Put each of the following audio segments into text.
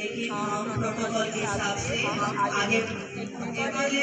लेकिन हम प्रोटोकॉल के हिसाब से हम आगे आगे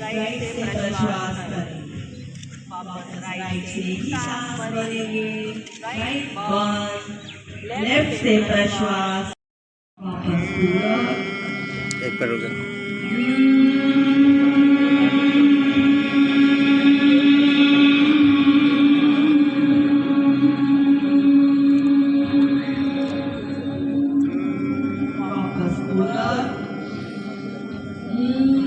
राइट से श्वास करेंगे वापस राइट से ही सांस भरेंगे राइट बंद लेफ़्ट से प्रश्वास। वापस पूरा एक पर रुक। जाओ।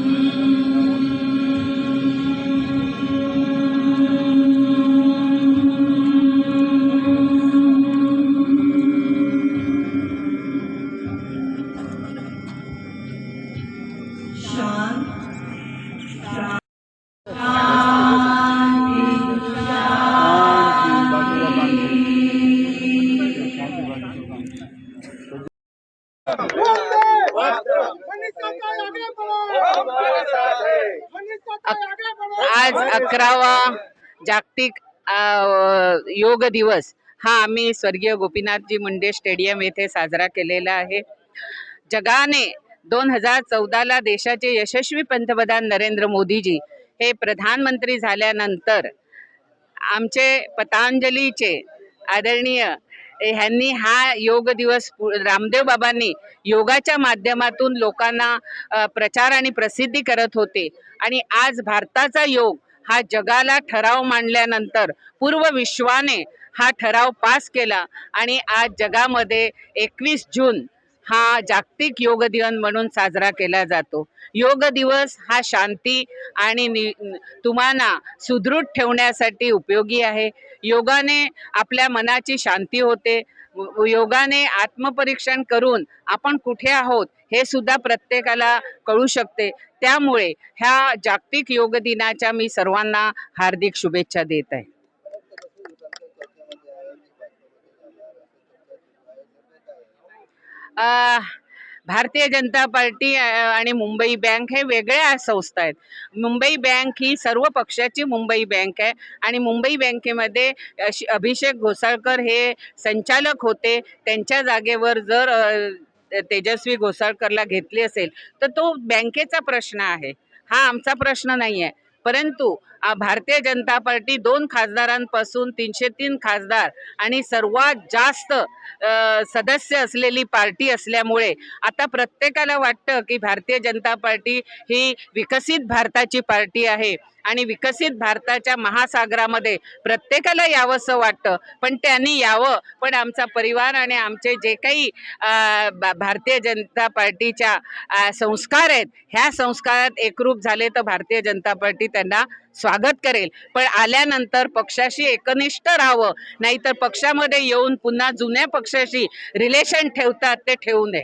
आज अकरावा जागतिक योग दिवस. हा आम्ही स्वर्गीय गोपीनाथजी मुंडे स्टेडियम येथे साजरा केलेला आहे. जगाने दोन हजार चौदाला देशाचे यशस्वी पंतप्रधान नरेंद्र मोदीजी हे प्रधानमंत्री झाल्यानंतर आमचे पतंजलीचे आदरणीय ह्यांनी हा योग दिवस पु- रामदेव बाबांनी योगाच्या माध्यमातून लोकांना प्रचार आणि प्रसिद्धी करत होते. आणि आज भारताचा योग हा जगाला ठराव मांडल्यानंतर पूर्व विश्वाने हा ठराव पास केला. आणि आज जगामध्ये एकवीस जून हा जागतिक योग दिवस म्हणून साजरा केला जातो. योग दिवस हा शांती आणि नि- तुम्हाला सुदृढ ठेवण्यासाठी उपयोगी आहे. योगाने आपल्या मनाची शांती होते. योगाने आत्मपरीक्षण करून आपण कुठे आहोत हे सुद्धा प्रत्येकाला कळू शकते. त्यामुळे ह्या जागतिक योग दिनाच्या मी सर्वांना हार्दिक शुभेच्छा देत आहे. भारतीय जनता पार्टी आणि मुंबई बँक हे वेगळ्या संस्था आहेत. मुंबई बँक ही सर्व पक्षाची मुंबई बँक आहे. आणि मुंबई बँकेमध्ये अशी- अभिषेक घोसाळकर हे संचालक होते. त्यांच्या जागेवर जर तेजस्वी घोसाळकरला घेतली असेल तर तो बँकेचा प्रश्न आहे. हा आमचा प्रश्न नाही आहे परंतु भारतीय जनता पार्टी दोन खासदारांपासून तीनशे तीन खासदार आणि सर्वात जास्त सदस्य असलेली पार्टी असल्यामुळे आता प्रत्येकाला वाटतं की भारतीय जनता पार्टी ही विकसित भारताची पार्टी आहे. आणि विकसित भारताच्या महासागरामध्ये प्रत्येकाला यावंसं वाटतं. पण त्यांनी यावं. पण आमचा परिवार आणि आमचे जे काही भारतीय जनता पार्टीच्या संस्कार आहेत ह्या संस्कारात एकरूप झाले तर भारतीय जनता पार्टी त्यांना स्वागत करेल. पण आल्यानंतर पक्षाशी एकनिष्ठ राहावं. नाहीतर पक्षामध्ये येऊन पुन्हा जुन्या पक्षाशी रिलेशन ठेवतात ते ठेवू नये.